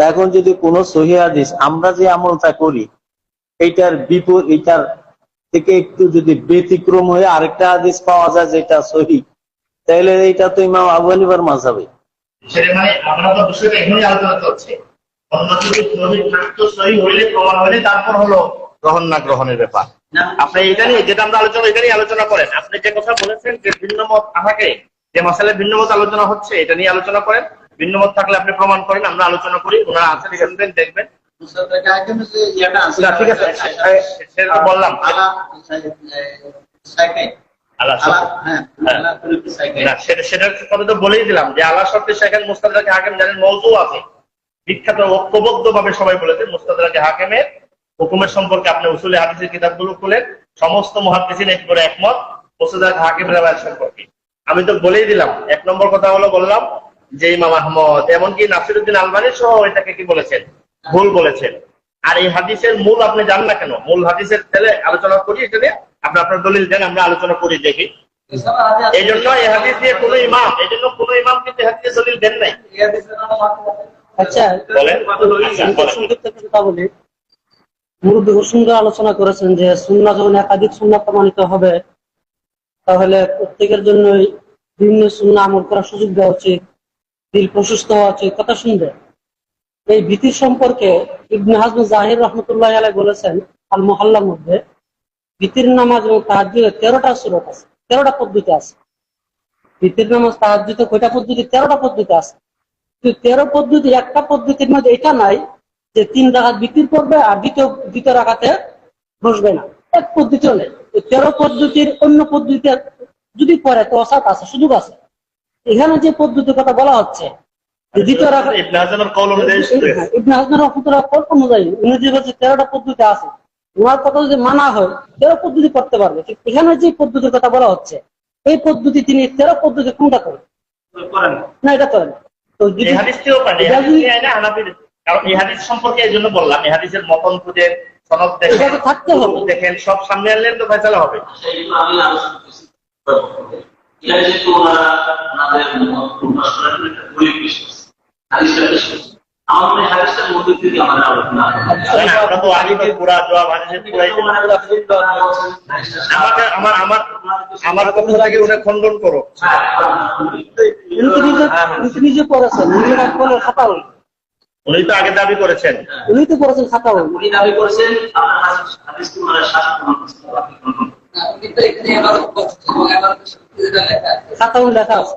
তা এখন যদি কোন সহি হাদিস আমরা যে আমলটা করি এইটার বিপরীত এইটার থেকে একটু যদি ব্যতিক্রম হয়ে আরেকটা হাদিস পাওয়া যায় যেটা সহি তাহলে এইটা তো ইমাম আবু হানিফার মাঝাবে মানে গ্রহণ না গ্রহণের ব্যাপার। আপনি এটা নিয়ে যেটা আমরা আলোচনা এটা নিয়ে আলোচনা করেন। আপনি যে কথা বলেছেন যে ভিন্ন মত থাকে যে মশালে ভিন্ন মত আলোচনা হচ্ছে এটা নিয়ে আলোচনা করেন। ভিন্ন মত থাকলে আপনি প্রমাণ করেন, আমরা আলোচনা করি, ওনারা আছেন শুনবেন, দেখবেন। ঠিক আছে বললাম। আছে। ভাবে সবাই সম্পর্কে খুলেন। সমস্ত সম্পর্কে। আমি তো বলেই দিলাম, এক নম্বর কথা হলো বললাম যে ইমাম আহমদ এমনকি নাসিরুদ্দিন আলবানি সহ এটাকে কি বলেছেন? ভুল বলেছেন। আর এই হাদিসের মূল আপনি জান না কেন? মূল হাদিসের তেলে আলোচনা করি এটা নিয়ে আপনি আপনার দলিল দেন আমরা আলোচনা করি দেখি। এই জন্য এই হাদিস দিয়ে কোনো ইমাম এই জন্য কোনো ইমাম কিন্তু হাদিসে দলিল দেন নাই। আচ্ছা বলেন। কথা বলি। মুরব্বী সুন্দর আলোচনা করেছেন যে সুন্না যখন একাধিক সুন্না প্রমাণিত হবে তাহলে প্রত্যেকের জন্য বিভিন্ন সুন্না আমল করার সুযোগ দেওয়া উচিত। দিল প্রশস্ত হওয়া উচিত কথা শুনবে। এই ভীতির সম্পর্কে ইবনে হাজম জাহির রহমতুল্লাহ আলাই বলেছেন আল মহল্লার মধ্যে ভীতির নামাজ এবং তাহাজ্জুদের তেরোটা সুরত আছে, তেরোটা পদ্ধতি আছে। ভীতির নামাজ, তাহাজ্জুদে, কয়টা পদ্ধতি? তেরোটা পদ্ধতি আছে। কিন্তু তেরো পদ্ধতি, একটা পদ্ধতির মধ্যে এটা নাই যে তিন রাখাত বিক্রি করবে আর দ্বিতীয় দ্বিতীয় রাখাতে বসবে না। এক পদ্ধতিও নেই। তেরো পদ্ধতির অন্য পদ্ধতিতে যদি পড়ে, তো অসাত আছে, সুযোগ আছে। এখানে যে পদ্ধতির কথা বলা হচ্ছে দ্বিতীয় অনুযায়ী উনি যে বলছে তেরোটা পদ্ধতি আছে। ওনার কথা যদি মানা হয় তেরো পদ্ধতি করতে পারবে। এখানে যে পদ্ধতির কথা বলা হচ্ছে এই পদ্ধতি তিনি তেরো পদ্ধতি কোনটা করেন? না এটা করেন। তো কারণ এই হাদিস সম্পর্কে এই জন্য বললাম এই হাদিসের মতন খুঁজে সনদ দেখেন থাকতে হবে। দেখেন সব সামনে আনলেন তো ফয়সালা হবে। প্রকাশ করার একটা হাদিসটা আমার মনে হয় মধ্যে থেকে আলোচনা আমরা তো আগে পুরা জবাব হাদিসের পুরাই আমাকে আমার আমার আমার পক্ষ থেকে উনি খণ্ডন করো নিজে উনি নিজে তো আগে দাবি করেছেন উনি তো পড়েছেন খাতাউল উনি দাবি করেছেন আপনার হাদিস করছেন যেটা লেখা আছে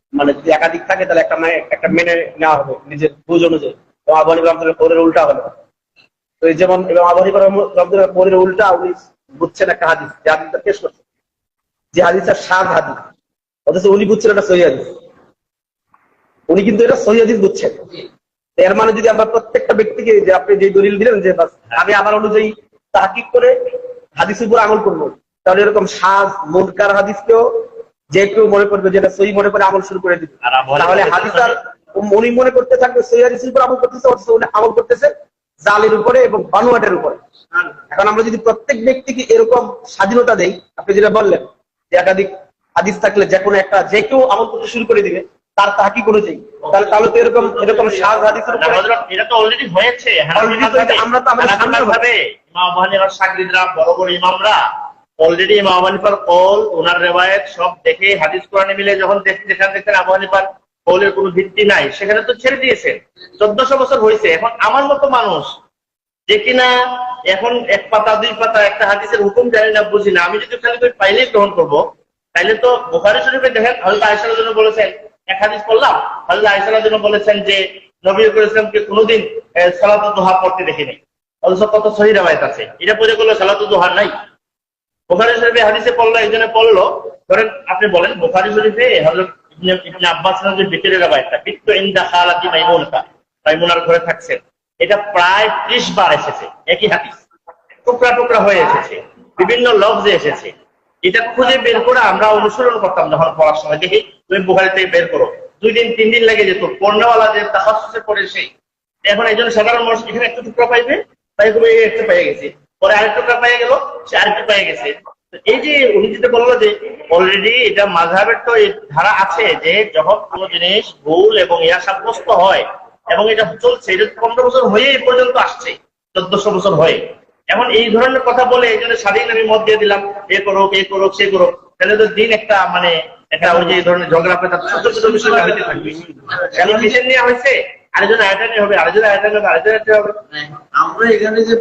মানে যদি একাধিক থাকে, তাহলে একটা মানে একটা মেনে নেওয়া হবে নিজের বুঝ অনুযায়ী। তো আবহানী পরের উল্টা হলো। তো যেমন এবং আবহানী পরের উল্টা উনি বুঝছেন একটা হাদিস, যে হাদিসটা পেশ করছেন। যে হাদিসটা সাত হাদিস। অথচ উনি বুঝছেন একটা সহি হাদিস। উনি কিন্তু এটা সহি হাদিস বুঝছেন। এর মানে যদি আমরা প্রত্যেকটা ব্যক্তিকে যে আপনি যে দলিল দিলেন যে আমি আমার অনুযায়ী তাহাকিক করে হাদিসের উপর আমল করব, তাহলে এরকম সাজ, মুনকার হাদিসকেও যে কেউ মনে করবে যেটা সহি মনে করে আমল শুরু করে দিবে। তাহলে হাদিস আর উনি মনে করতে থাকবে সহি হাদিসের উপর আমল করতেছে অথচ উনি আমল করতেছে জালের উপরে এবং বানুয়াটের উপরে। এখন আমরা যদি প্রত্যেক ব্যক্তিকে এরকম স্বাধীনতা দেই আপনি যেটা বললেন যে একাধিক হাদিস থাকলে যে কোনো একটা যে কেউ আমল করতে শুরু করে দিবে তার তাহাকি অনুযায়ী তাহলে তাহলে তো এরকম এরকম সাজ হাদিসের না, উপরে হযরত, এটা তো অলরেডি হয়েছে আমরা তো আমাদের সামনে ভাবে ইমাম বড় বড় ইমামরা অলরেডি ইমাম কল ওনার রেওয়ায়েত সব দেখে হাদিস কোরআনে মিলে যখন যেখানে দেখতেন আবু কলের কোনো ভিত্তি নাই, সেখানে তো ছেড়ে দিয়েছেন। চোদ্দশো বছর হয়েছে, এখন আমার মতো মানুষ যে কিনা এখন এক পাতা, দুই পাতা একটা হাদিসের হুকুম জানি না, বুঝি না। আমি যদি খালি ওই পাইলেই গ্রহণ করব, তাইলে তো বোখারি শরীফে দেখেন হয়তো আয়সার জন্য বলেছেন, এক হাদিস পড়লাম হয়তো আয়সার জন্য বলেছেন যে, নবী ইসলামকে কোনোদিন সালাত দোহা পড়তে দেখিনি। অথচ কত সহি রাবায়ত আছে। এটা পড়ে করলে সালাত দোহা নাই। বোখারি শরীফে হাদিসে পড়ল এই জন্য পড়ল, ধরেন আপনি বলেন, বোখারি শরীফে আব্বাস ঘরে থাকছেন। এটা প্রায় ত্রিশ বার এসেছে, একই হাদিস। টুকরা টুকরা হয়ে এসেছে, বিভিন্ন এসেছে। এটা খুঁজে বের করে আমরা অনুসরণ করতাম যখন পড়ার সময়, দেখি, তুমি থেকে বের করো। দুই দিন, তিন দিন লেগে যেত পড়নেওয়ালা যে তাহাসে পড়ে সেই। এখন এই জন্য সাধারণ মানুষ এখানে একটু টুকরা পাইবে? তাই তুমি একটু পেয়ে গেছে। পরে আরেক টুকরা পেয়ে গেল, সে আরেকটু পেয়ে গেছে। এই যে উনি যেটা বলল যে অলরেডি এটা মাঝহাবের তো ধারা আছে যে যখন কোনো জিনিস ভুল এবং ইয়া সাব্যস্ত হয় এবং এটা চলছে, এটা পনেরো বছর হয়ে এই পর্যন্ত আসছে, চোদ্দশো বছর হয়ে। এখন এই ধরনের কথা বলে এই জন্য স্বাধীন আমি মত দিয়ে দিলাম, এ করুক এ করুক, সে করুক। তাহলে তো দিন একটা মানে একটা ওই যে এই ধরনের ঝগড়া পেতা ছোট ছোট বিষয় থাকবে। মিশন নেওয়া হয়েছে? আরেকজন আয়টানি হবে আরেকজন আয়টানি হবে আরেকজন আয়টানি হবে। আমরা এখানে যে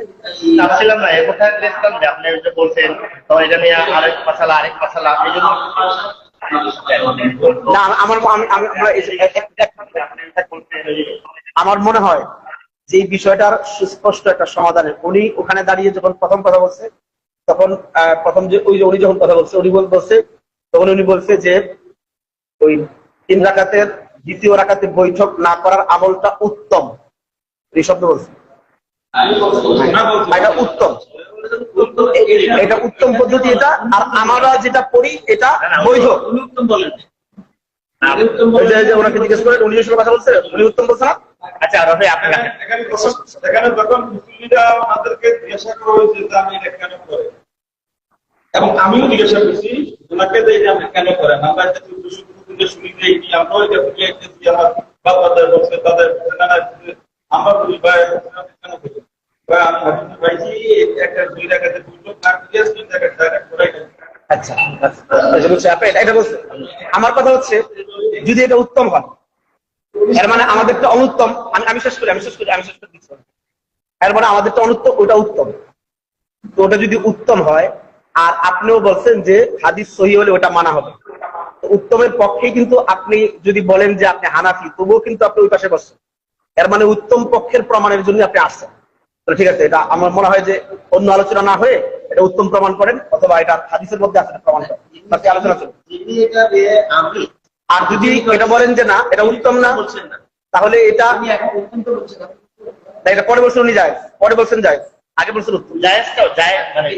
চাচ্ছিলাম না এ দেখতাম যে আপনি যে বলছেন তো এটা নিয়ে আরেক পাশালা আরেক পাশালা এই জন্য না আমার মনে হয় যে এই বিষয়টার সুস্পষ্ট একটা সমাধানের উনি ওখানে দাঁড়িয়ে যখন প্রথম কথা বলছে তখন আহ, প্রথম যে ওই যে উনি যখন কথা বলছে উনি বল- বলছে তখন উনি বলছে যে ওই তিন রাকাতের দ্বিতীয় রাকাতে বৈঠক না করার আমলটা উত্তম। এই শব্দ বলছে। এটা উত্তম। এটা উত্তম পদ্ধতি এটা আর আমরা যেটা পড়ি এটা বৈধ। উনি উত্তম বলেন। ওই যে- যে ওনাকে জিজ্ঞেস করে উনি যে কথা বলছে? উনি উত্তম বলছে না? আচ্ছা রফি এখানে যখন- মুসলিমরা আমাদেরকে জিজ্ঞাসা করা হয়েছে যে আমি এটা কেন করে? এবং আমিও জিজ্ঞাসা করছি ওনাকে যে এটা আপনি কেন করেন আমরা এটা আচ্ছা আমার কথা হচ্ছে, যদি এটা উত্তম হয়, এর মানে আমাদেরটা অনুত্তম, আমি আমি শেষ করি, আমি শেষ করি, আমি শেষ করে দিচ্ছি এর মানে আমাদেরটা অনুত্তম, ওটা উত্তম। তো ওটা যদি উত্তম হয়, আর আপনিও বলছেন যে হাদিস সহি হলে ওটা মানা হবে। উত্তমের পক্ষে কিন্তু আপনি যদি বলেন যে আপনি হানাফি তবুও কিন্তু আপনি ওই পাশে বসছেন। এর মানে উত্তম পক্ষের প্রমাণের জন্য আপনি আসছেন। ঠিক আছে এটা আমার মনে হয় যে অন্য আলোচনা না হয়ে এটা উত্তম প্রমাণ করেন অথবা এটা হাদিসের মধ্যে আছে এটা প্রমাণ করেন। বাকি আলোচনা চলুন। আর যদি এটা বলেন যে না এটা উত্তম না বলছেন তাহলে এটা এটা পরে বলছেন উনি যায় পরে বলছেন যায় আগে বলছেন উত্তম। জায়েজ তো জায়েজ মানে